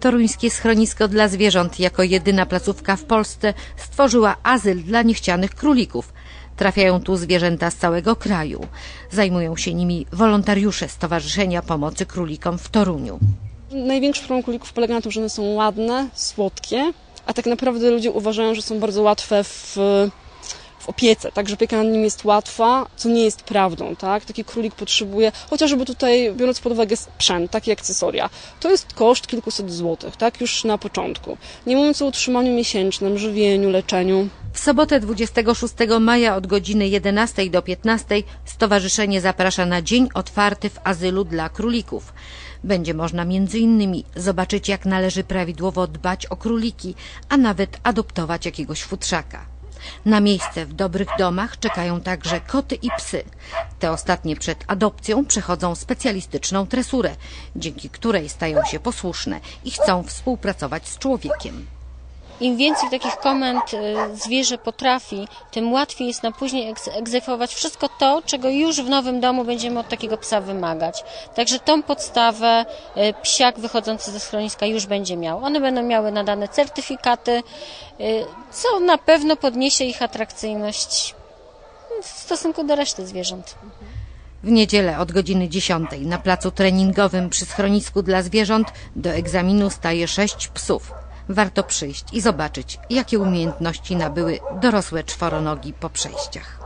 Toruńskie schronisko dla zwierząt jako jedyna placówka w Polsce stworzyła azyl dla niechcianych królików. Trafiają tu zwierzęta z całego kraju. Zajmują się nimi wolontariusze Stowarzyszenia Pomocy Królikom w Toruniu. Największy problem królików polega na tym, że one są ładne, słodkie, a tak naprawdę ludzie uważają, że są bardzo łatwe w, opiece, tak, że opieka nad nim jest łatwa, co nie jest prawdą, tak. Taki królik potrzebuje, chociażby tutaj, biorąc pod uwagę sprzęt, takie akcesoria, to jest koszt kilkuset złotych, tak, już na początku. Nie mówiąc o utrzymaniu miesięcznym, żywieniu, leczeniu. W sobotę 26 maja od godziny 11 do 15 stowarzyszenie zaprasza na dzień otwarty w azylu dla królików. Będzie można innymi zobaczyć jak należy prawidłowo dbać o króliki, a nawet adoptować jakiegoś futrzaka. Na miejsce w dobrych domach czekają także koty i psy. Te ostatnie przed adopcją przechodzą specjalistyczną tresurę, dzięki której stają się posłuszne i chcą współpracować z człowiekiem. Im więcej takich komend y, zwierzę potrafi, tym łatwiej jest nam później egzekwować wszystko to, czego już w nowym domu będziemy od takiego psa wymagać. Także tą podstawę y, psiak wychodzący ze schroniska już będzie miał. One będą miały nadane certyfikaty, y, co na pewno podniesie ich atrakcyjność w stosunku do reszty zwierząt. W niedzielę od godziny 10 na placu treningowym przy schronisku dla zwierząt do egzaminu staje sześć psów. Warto przyjść i zobaczyć, jakie umiejętności nabyły dorosłe czworonogi po przejściach.